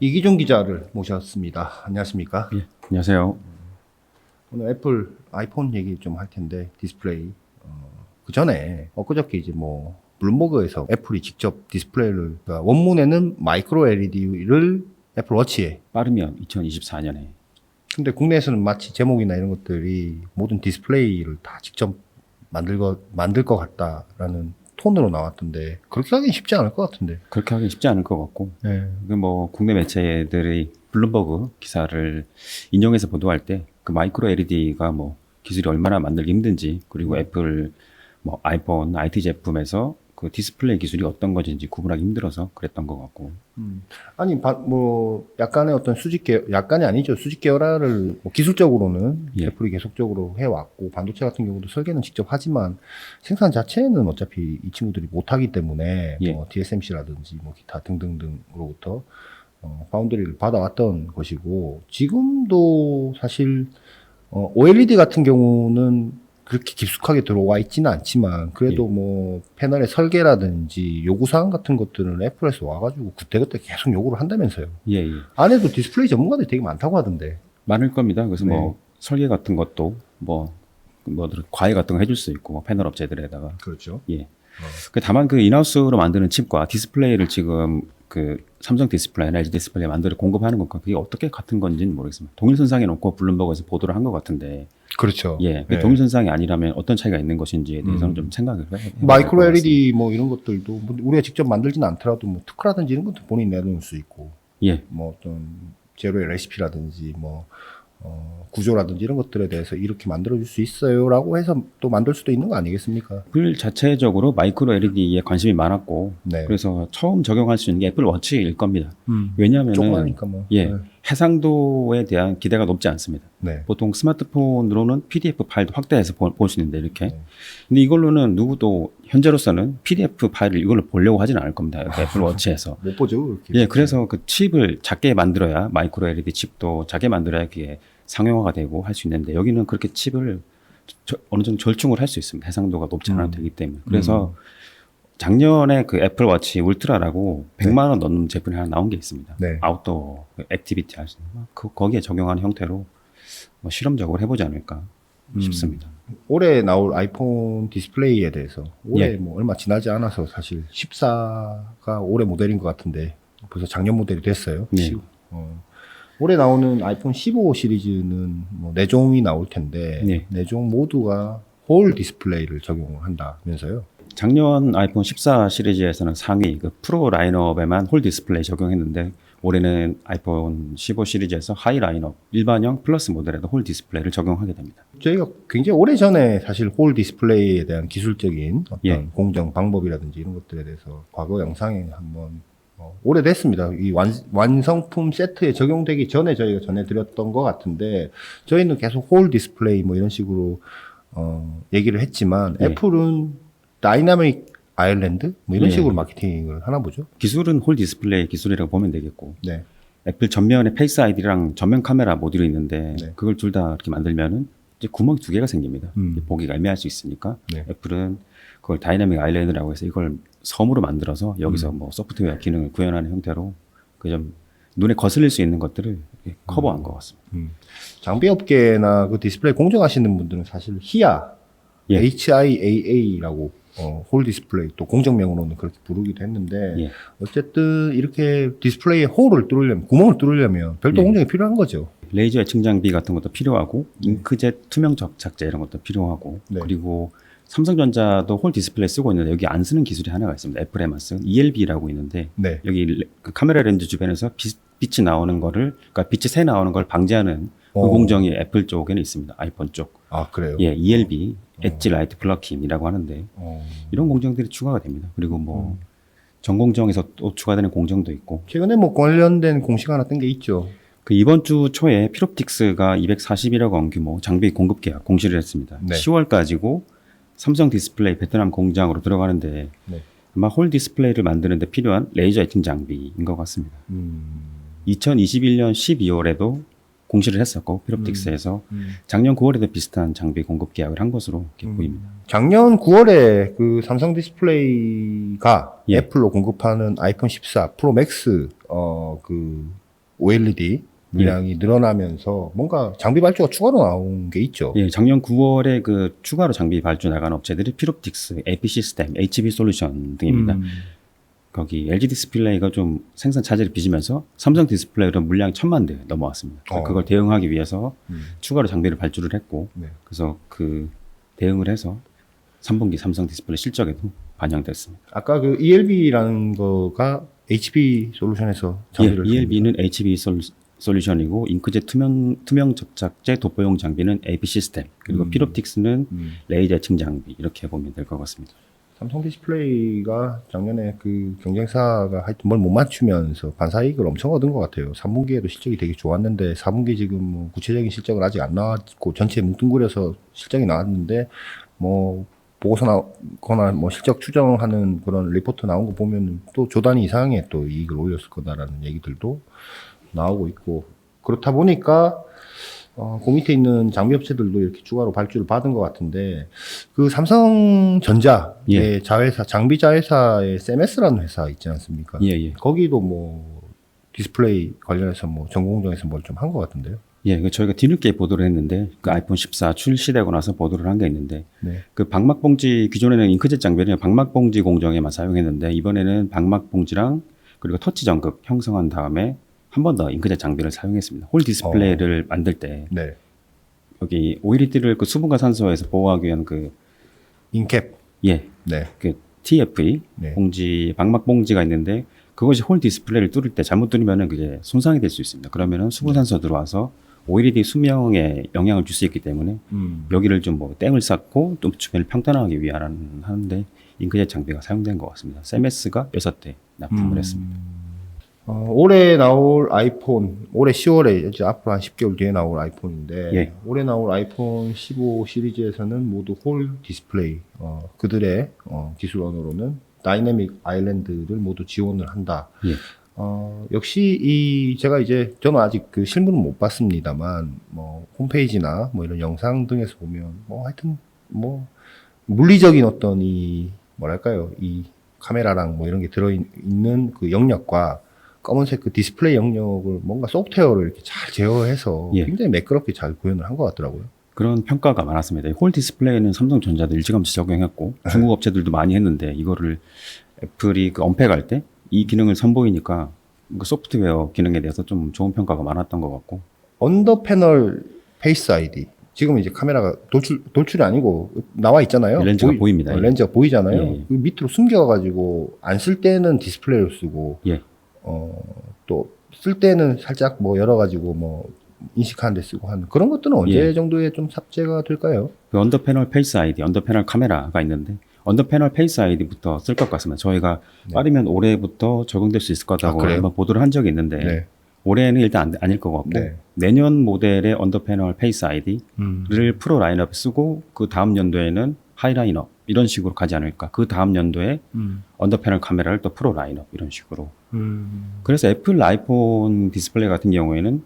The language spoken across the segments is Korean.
이기종 기자를 모셨습니다. 안녕하십니까? 예, 안녕하세요. 오늘 애플 아이폰 얘기 좀 할 텐데 디스플레이 어, 그 전에 엊그저께 이제 뭐 블룸버그에서 애플이 직접 디스플레이를 그러니까 원문에는 마이크로 LED를 애플 워치에 빠르면 2024년에 근데 국내에서는 마치 제목이나 이런 것들이 모든 디스플레이를 다 직접 만들 것 만들 것 같다라는 톤으로 나왔던데 그렇게 하긴 쉽지 않을 것 같은데. 그렇게 하기 쉽지 않을 것 같고 네. 그뭐 국내 매체들이 블룸버그 기사를 인용해서 보도할 때 그 마이크로 LED가 뭐 기술이 얼마나 만들기 힘든지 그리고 애플 뭐 아이폰 IT 제품에서 그 디스플레이 기술이 어떤 것인지 구분하기 힘들어서 그랬던 것 같고 음. 아니 바- 뭐 약간의 어떤 수직 계열 약간이 아니죠 수직 계열화를 뭐 기술적으로는 예. 애플이 계속적으로 해왔고 반도체 같은 경우도 설계는 직접 하지만 생산 자체는 어차피 이 친구들이 못하기 때문에 예. 뭐 TSMC라든지 뭐 기타 등등등으로부터 어, 바운더리를 받아왔던 것이고 지금도 사실 어, OLED 같은 경우는 그렇게 깊숙하게 들어와 있지는 않지만 그래도 예. 뭐 패널의 설계라든지 요구 사항 같은 것들은 애플에서 와가지고 그때그때 계속 요구를 한다면서요. 예, 예. 안에도 디스플레이 전문가들이 되게 많다고 하던데. 많을 겁니다. 그래서 네. 뭐 설계 같은 것도 뭐 뭐들 과외 같은 거 해줄 수 있고 뭐 패널 업체들에다가 그렇죠. 예. 그 다만 그 인하우스로 만드는 칩과 디스플레이를 지금 그 삼성 디스플레이나 LG 디스플레이 만들어 공급하는 것과 그게 어떻게 같은 건지는 모르겠습니다. 동일 선상에 놓고 블룸버그에서 보도를 한 것 같은데 그렇죠. 예, 그 네. 동일선상이 아니라면 어떤 차이가 있는 것인지에 대해서는 음. 좀 생각을 해. 마이크로. LED 뭐 이런 것들도 뭐 우리가 직접 만들지는 않더라도 뭐 특허라든지 이런 것도 본인이 내놓을 수 있고 예, 뭐 어떤 제로의 레시피라든지 뭐 어, 구조라든지 이런 것들에 대해서 이렇게 만들어줄 수 있어요라고 해서 또 만들 수도 있는 거 아니겠습니까? 애플 자체적으로 마이크로 LED에 관심이 많았고 네. 그래서 처음 적용할 수 있는 게 애플 워치일 겁니다. 음. 왜냐하면 조그마니까 뭐. 예, 네. 해상도에 대한 기대가 높지 않습니다. 네. 보통 스마트폰으로는 PDF 파일도 확대해서 볼 수 있는데 이렇게. 네. 근데 이걸로는 누구도 현재로서는 PDF 파일을 이걸로 보려고 하지는 않을 겁니다. 그 애플 워치에서. 못 보죠. 그렇게. 예, 그래서 그 칩을 작게 만들어야 마이크로 LED 칩도 작게 만들어야 그게 상용화가 되고 할 수 있는데 여기는 그렇게 칩을 저- 어느 정도 절충을 할 수 있습니다. 해상도가 높지 않아도 음. 되기 때문에. 그래서 작년에 그 애플 워치 울트라라고 100만 원 넘는 제품이 하나 나온 게 있습니다. 네. 아웃도어 그 액티비티 할 수 있는 거. 그 거기에 적용하는 형태로 뭐 실험적으로 해보지 않을까 음. 싶습니다. 올해 나올 아이폰 디스플레이에 대해서 올해 예. 뭐 얼마 지나지 않아서 사실 14가 올해 모델인 것 같은데 벌써 작년 모델이 됐어요. 네. 시- 어, 올해 나오는 아이폰 15 시리즈는 뭐 내종이 나올 텐데 네. 내종 모두가 홀 디스플레이를 적용을 한다면서요. 작년 아이폰 14 시리즈에서는 상위 그 프로 라인업에만 홀 디스플레이 적용했는데 올해는 아이폰 15 시리즈에서 하이 라인업 일반형 플러스 모델에도 홀 디스플레이를 적용하게 됩니다. 저희가 굉장히 오래 전에 사실 홀 디스플레이에 대한 기술적인 어떤 예. 공정 방법이라든지 이런 것들에 대해서 과거 영상에 한번 어, 오래됐습니다. 이 완, 완성품 세트에 적용되기 전에 저희가 전해드렸던 것 같은데 저희는 계속 홀 디스플레이 뭐 이런 식으로 어, 얘기를 했지만 예. 애플은 다이나믹 아일랜드 뭐 이런 예. 식으로 마케팅을 하나 보죠. 기술은 홀 디스플레이 기술이라고 보면 되겠고 네. 애플 전면에 페이스 아이디랑 전면 카메라 모듈이 있는데 네. 그걸 둘 다 이렇게 만들면은 이제 구멍이 두 개가 생깁니다. 음. 보기가 애매할 수 있으니까 네. 애플은 그걸 다이나믹 아일랜드라고 해서 이걸 섬으로 만들어서 여기서 뭐 소프트웨어 기능을 구현하는 형태로 그좀 눈에 거슬릴 수 있는 것들을 이렇게 커버한 것 같습니다. 음. 장비 업계나 그 디스플레이 공정하시는 분들은 사실 히아, 예. HIAA라고 어, 홀 디스플레이 또 공정명으로는 그렇게 부르기도 했는데 예. 어쨌든 이렇게 디스플레이에 홀을 뚫으려면 구멍을 뚫으려면 별도 예. 공정이 필요한 거죠. 레이저 애칭 장비 같은 것도 필요하고 잉크젯 투명 접착제 이런 것도 필요하고 네. 그리고 삼성전자도 홀 디스플레이 쓰고 있는데 여기 안 쓰는 기술이 하나가 있습니다. 애플에만 쓰는 ELB라고 있는데 네. 여기 레- 그 카메라 렌즈 주변에서 빛, 빛이 나오는 거를 그러니까 빛이 새 나오는 걸 방지하는 그 어. 공정이 애플 쪽에는 있습니다. 아이폰 쪽. 아 그래요. 예, ELB 엣지 라이트 블러킹이라고 하는데 어. 이런 공정들이 추가가 됩니다. 그리고 뭐 음. 전공정에서 또 추가되는 공정도 있고 최근에 뭐 관련된 공식 하나 뜬 게 있죠. 그 이번 주 초에 피롭틱스가 241억 원 규모 장비 공급 계약 공시를 했습니다. 네. 10월까지고 삼성 디스플레이 베트남 공장으로 들어가는데 네. 아마 홀 디스플레이를 만드는데 필요한 레이저 애칭 장비인 것 같습니다. 음. 2021년 12월에도 공시를 했었고 피롭틱스에서 음. 작년 9월에도 비슷한 장비 공급 계약을 한 것으로 음. 보입니다. 작년 9월에 그 삼성 디스플레이가 예. 애플로 공급하는 아이폰 14 프로 맥스 어그 OLED 물량이 늘어나면서 뭔가 장비 발주가 추가로 나온 게 있죠. 예, 작년 9월에 그 추가로 장비 발주 나간 업체들이 피롭틱스, AP 시스템, HB 솔루션 등입니다. 음, 거기 LG 디스플레이가 좀 생산 차질을 빚으면서 삼성 디스플레이로 물량이 천만 대 넘어왔습니다. 그래서 어. 그걸 대응하기 위해서 음. 추가로 장비를 발주를 했고 네. 그래서 그 대응을 해서 3분기 삼성 디스플레이 실적에도 반영됐습니다. 아까 그 ELB라는 거가 HP 솔루션에서 예, 장비를 ELB는 HB 솔, 솔루션이고 잉크젯 투명 투명 접착제 도포용 장비는 AP 시스템 그리고 음. 피롭틱스는 음. 레이저 층 장비 이렇게 보면 될 것 같습니다. 삼성 디스플레이가 작년에 그 경쟁사가 하여튼 뭘 못 맞추면서 반사이익을 엄청 얻은 것 같아요. 3분기에도 실적이 되게 좋았는데 4분기 지금 뭐 구체적인 실적은 아직 안 나왔고 전체 뭉뚱그려서 실적이 나왔는데 뭐 보고서 나거나 뭐 실적 추정하는 그런 리포트 나온 거 보면 또 조단위 이상의 또 이익을 올렸을 거다라는 얘기들도 나오고 있고 그렇다 보니까 어, 그 밑에 있는 장비 업체들도 이렇게 추가로 발주를 받은 것 같은데 그 삼성전자의 예. 자회사 장비 자회사의 세메스라는 회사 있지 않습니까? 예, 예. 거기도 뭐 디스플레이 관련해서 뭐 전공정에서 뭘 좀 한 것 같은데요. 예, 그 저희가 뒤늦게 보도를 했는데 그 아이폰 14 출시되고 나서 보도를 한 게 있는데 네. 그 방막 봉지 기존에는 잉크젯 장비를 방막 봉지 공정에만 사용했는데 이번에는 방막 봉지랑 그리고 터치 전극 형성한 다음에 한 번 더 잉크젯 장비를 사용했습니다. 홀 디스플레이를 만들 때 네. 여기 OLED를 그 수분과 산소에서 보호하기 위한 그 인캡. 예, 네. 그 TFE 네. 봉지 방막 봉지가 있는데 그것이 홀 디스플레이를 뚫을 때 잘못 뚫으면은 그게 손상이 될 수 있습니다. 그러면은 수분 산소 들어와서 OLED 수명에 영향을 줄 수 있기 때문에 음. 여기를 좀 뭐 땡을 쌓고 좀 주변을 평탄화하기 위한 하는데 잉크젯 장비가 사용된 것 같습니다. 세메스가 6대 납품을 음. 했습니다. 어, 올해 나올 아이폰, 올해 10월에 이제 앞으로 한 10개월 뒤에 나올 아이폰인데 예. 올해 나올 아이폰 15 시리즈에서는 모두 홀 디스플레이, 어, 그들의 어, 기술 언어로는 다이내믹 아일랜드를 모두 지원을 한다. 예. 어, 역시 이 제가 이제 저는 아직 그 실물은 못 봤습니다만 뭐 홈페이지나 뭐 이런 영상 등에서 보면 뭐 하여튼 뭐 물리적인 어떤 이 뭐랄까요 이 카메라랑 뭐 이런 게 들어 있는 그 영역과 검은색 그 디스플레이 영역을 뭔가 소프트웨어를 이렇게 잘 제어해서 예. 굉장히 매끄럽게 잘 구현을 한 것 같더라고요. 그런 평가가 많았습니다. 홀 디스플레이는 삼성전자도 일찌감치 적용했고 네. 중국 업체들도 많이 했는데 이거를 애플이 그 언팩할 때 이 기능을 선보이니까 그 소프트웨어 기능에 대해서 좀 좋은 평가가 많았던 것 같고 언더 패널 페이스 아이디. 지금 이제 카메라가 돌출 돌출이 아니고 나와 있잖아요. 렌즈가 보입니다. 어, 예. 렌즈가 보이잖아요. 예, 예. 그 밑으로 숨겨가지고 안 쓸 때는 디스플레이로 쓰고, 예. 어또 쓸 때는 살짝 뭐 열어 가지고 뭐 인식하는 데 쓰고 하는 그런 것들은 언제 예. 정도에 좀 삭제가 될까요? 그 언더 패널 페이스 아이디, 언더 패널 카메라가 있는데 언더 패널 페이스 아이디부터 쓸 것 같습니다. 저희가 네. 빠르면 올해부터 적용될 수 있을 거다고 아? 한번 보도를 한 적이 있는데 네. 올해는 일단 안, 아닐 것 같고 네. 내년 모델의 언더 패널 페이스 아이디를 음. 프로 라인업에 쓰고 그 다음 연도에는 하이 라인업 이런 식으로 가지 않을까. 그 다음 연도에 음. 언더 패널 카메라를 또 프로 라인업 이런 식으로. 음. 그래서 애플 아이폰 디스플레이 같은 경우에는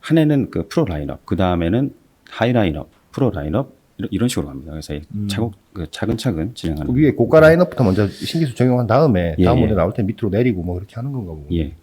한 해는 그 프로 라인업, 그 다음에는 하이 라인업, 프로 라인업 이런, 이런 식으로 갑니다. 그래서 음. 차곡 그 차근차근 진행하는. 그 위에 고가 라인업부터 먼저 신기술 적용한 다음에 예, 다음 예. 모델 나올 때 밑으로 내리고 뭐 그렇게 하는 건가 보고. 예,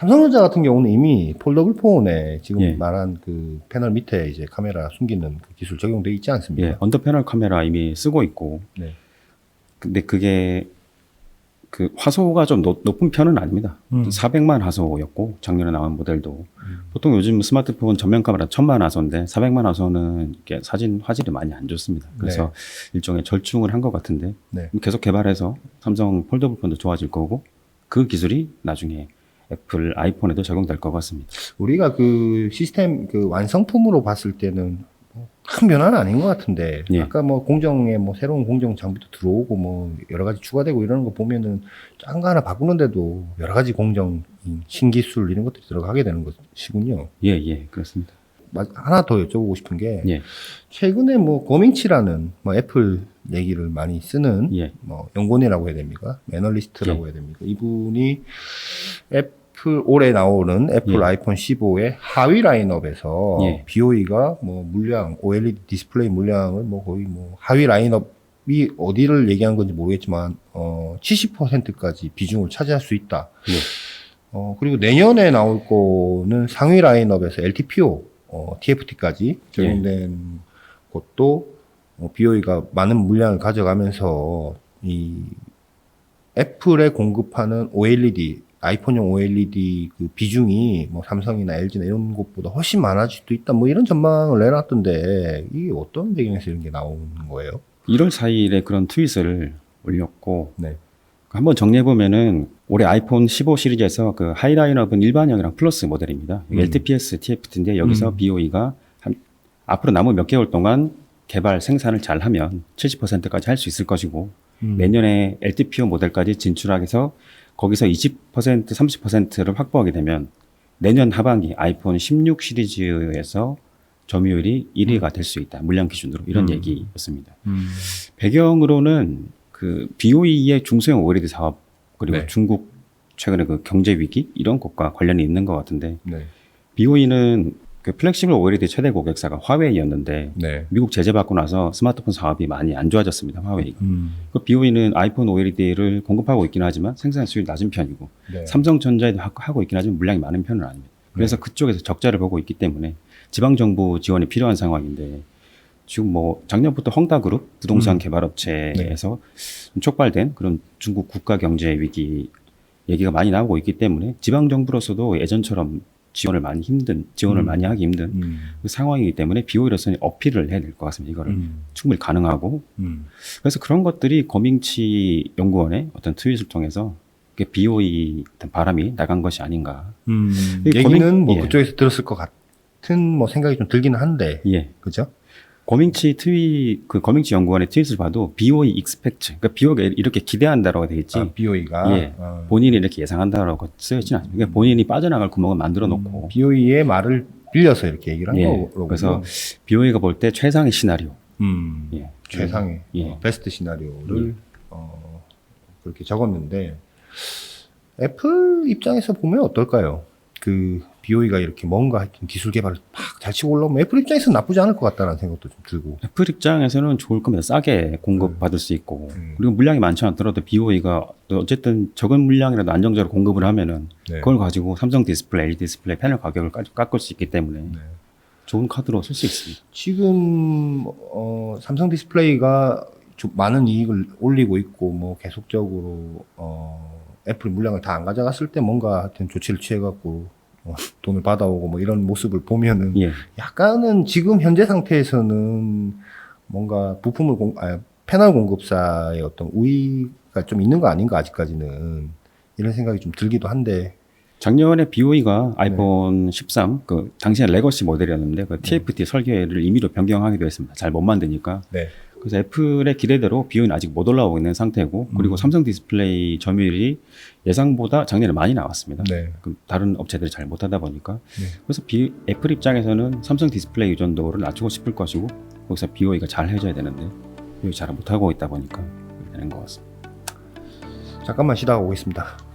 삼성전자 같은 경우는 이미 폴더블 폰에 지금 예. 말한 그 패널 밑에 이제 카메라 숨기는 그 기술 적용돼 있지 않습니까? 예, 언더 패널 카메라 이미 쓰고 있고. 네. 근데 그게 그 화소가 좀 높, 높은 편은 아닙니다. 음. 400만 화소였고 작년에 나온 모델도 음. 보통 요즘 스마트폰 전면 카메라 1000만 화소인데 400만 화소는 이렇게 사진 화질이 많이 안 좋습니다. 그래서 일종의 절충을 한 것 같은데 네. 계속 개발해서 삼성 폴더블 폰도 좋아질 거고 그 기술이 나중에 애플 아이폰에도 적용될 것 같습니다. 우리가 그 시스템 그 완성품으로 봤을 때는 뭐큰 변화는 아닌 것 같은데 예. 아까 뭐 공정에 뭐 새로운 공정 장비도 들어오고 뭐 여러 가지 추가되고 이러는 거 보면은 작은 거 하나 바꾸는데도 여러 가지 공정 신기술 이런 것들이 들어가게 되는 것이군요. 예, 예, 그렇습니다. 마- 하나 더 여쭤보고 싶은 게 예, 최근에 뭐 고밍치라는 뭐 애플 얘기를 많이 쓰는 예, 뭐 연구원이라고 해야 됩니까? 애널리스트라고 해야 됩니까? 이분이 애플 올해 나오는 애플 예. 아이폰 15의 하위 라인업에서 예. BOE가 뭐 물량 OLED 디스플레이 물량을 뭐 거의 뭐 하위 라인업이 어디를 얘기한 건지 모르겠지만 어 70%까지 비중을 차지할 수 있다. 예. 어, 그리고 내년에 나올 거는 상위 라인업에서 LTPO, 어, TFT까지 적용된 것도 어, BOE가 많은 물량을 가져가면서 이 애플에 공급하는 OLED, 아이폰용 OLED 그 비중이 뭐 삼성이나 LG나 이런 곳보다 훨씬 많아질 수도 있다. 뭐 이런 전망을 내놨던데 이게 어떤 배경에서 이런 게 나오는 거예요? 1월 4일에 그런 트윗을 올렸고 네. 한번 정리해 보면은 올해 아이폰 15 시리즈에서 그 하이라인업은 일반형이랑 플러스 모델입니다. 음. LTPS, TFT인데 여기서 음. BOE가 한 앞으로 남은 몇 개월 동안 개발 생산을 잘 하면 70%까지 할 수 있을 것이고 음. 내년에 LTPO 모델까지 진출하게 해서 거기서 20% 30%를 확보하게 되면 내년 하반기 아이폰 16 시리즈에서 점유율이 1위가 될수 있다. 물량 기준으로 이런 음. 얘기였습니다. 음. 배경으로는 그 BOE의 중소형 OLED 사업 그리고 네. 중국 최근에 그 경제 위기 이런 것과 관련이 있는 것 같은데 네. BOE는 그 플렉시블 OLED 최대 고객사가 화웨이였는데 네. 미국 제재 받고 나서 스마트폰 사업이 많이 안 좋아졌습니다. 화웨이. 음. 그 BOE는 아이폰 OLED를 공급하고 있긴 하지만 생산 수율이 낮은 편이고 네. 삼성전자에도 하- 하고 있긴 하지만 물량이 많은 편은 아닙니다. 그래서 그쪽에서 적자를 보고 있기 때문에 지방 정부 지원이 필요한 상황인데 지금 뭐 작년부터 헝다그룹 부동산 음. 개발업체에서 좀 촉발된 그런 중국 국가 경제 위기 얘기가 많이 나오고 있기 때문에 지방 정부로서도 예전처럼 지원을 많이 힘든 지원을 음. 많이 하기 힘든 음. 그 상황이기 때문에 BOE로서는 어필을 해야 될 것 같습니다. 이거를 음. 충분히 가능하고 음. 그래서 그런 것들이 거밍치 연구원의 어떤 트윗을 통해서 그 BOE 어떤 바람이 나간 것이 아닌가. 음. 이 얘기는 고민- 뭐 예. 그쪽에서 들었을 것 같은 뭐 생각이 좀 들기는 한데 예. 그죠? 거밍치 트윗 그 거밍치 연구원의 트윗을 봐도 BOE expect 그러니까 BOE가 이렇게 기대한다라고 되어 있지 아, BOE가 예. 어. 본인이 이렇게 예상한다라고 쓰여지는 않습니다. 그러니까 본인이 빠져나갈 구멍을 만들어 놓고 BOE의 말을 빌려서 이렇게 얘기를 한 예. 거로군요. 그래서 BOE가 볼 때 최상의 시나리오. 음. 예. 최상의 예. 어, 베스트 시나리오를 어, 그렇게 적었는데 애플 입장에서 보면 어떨까요? 그 BOE가 이렇게 뭔가 하여튼 기술 개발을 막 잘 치고 올라오면 애플 입장에서는 나쁘지 않을 것 같다는 생각도 좀 들고. 애플 입장에서는 좋을 겁니다. 싸게 공급받을 수 있고 음. 그리고 물량이 많지 않더라도 BOE가 어쨌든 적은 물량이라도 안정적으로 공급을 하면은 네. 그걸 가지고 삼성 디스플레이, LED 디스플레이 패널 가격을 깎- 깎을 수 있기 때문에 네. 좋은 카드로 쓸 수 있습니다. 지금 어, 삼성 디스플레이가 좀 많은 이익을 올리고 있고 뭐 계속적으로 어, 애플 물량을 다 안 가져갔을 때 뭔가 하여튼 조치를 취해갖고 어, 돈을 받아오고 뭐 이런 모습을 보면은 예, 약간은 지금 현재 상태에서는 뭔가 부품을 공, 아, 패널 공급사의 어떤 우위가 좀 있는 거 아닌가 아직까지는 이런 생각이 좀 들기도 한데 작년에 BOE가 아이폰 13, 그 당시에 레거시 모델이었는데 그 TFT 설계를 임의로 변경하기도 했습니다. 잘 못 만드니까. 네. 그래서 애플의 기대대로 BOE는 아직 못 올라오고 있는 상태고 그리고 음. 삼성 디스플레이 점유율이 예상보다 작년에 많이 나왔습니다. 네. 그 다른 업체들이 잘 못하다 보니까 네. 그래서 비, 애플 입장에서는 삼성 디스플레이 의존도를 낮추고 싶을 것이고 거기서 BOE가 잘 해줘야 되는데 BOE 잘 못하고 있다 보니까 되는 것 같습니다. 잠깐만 쉬다가 오겠습니다.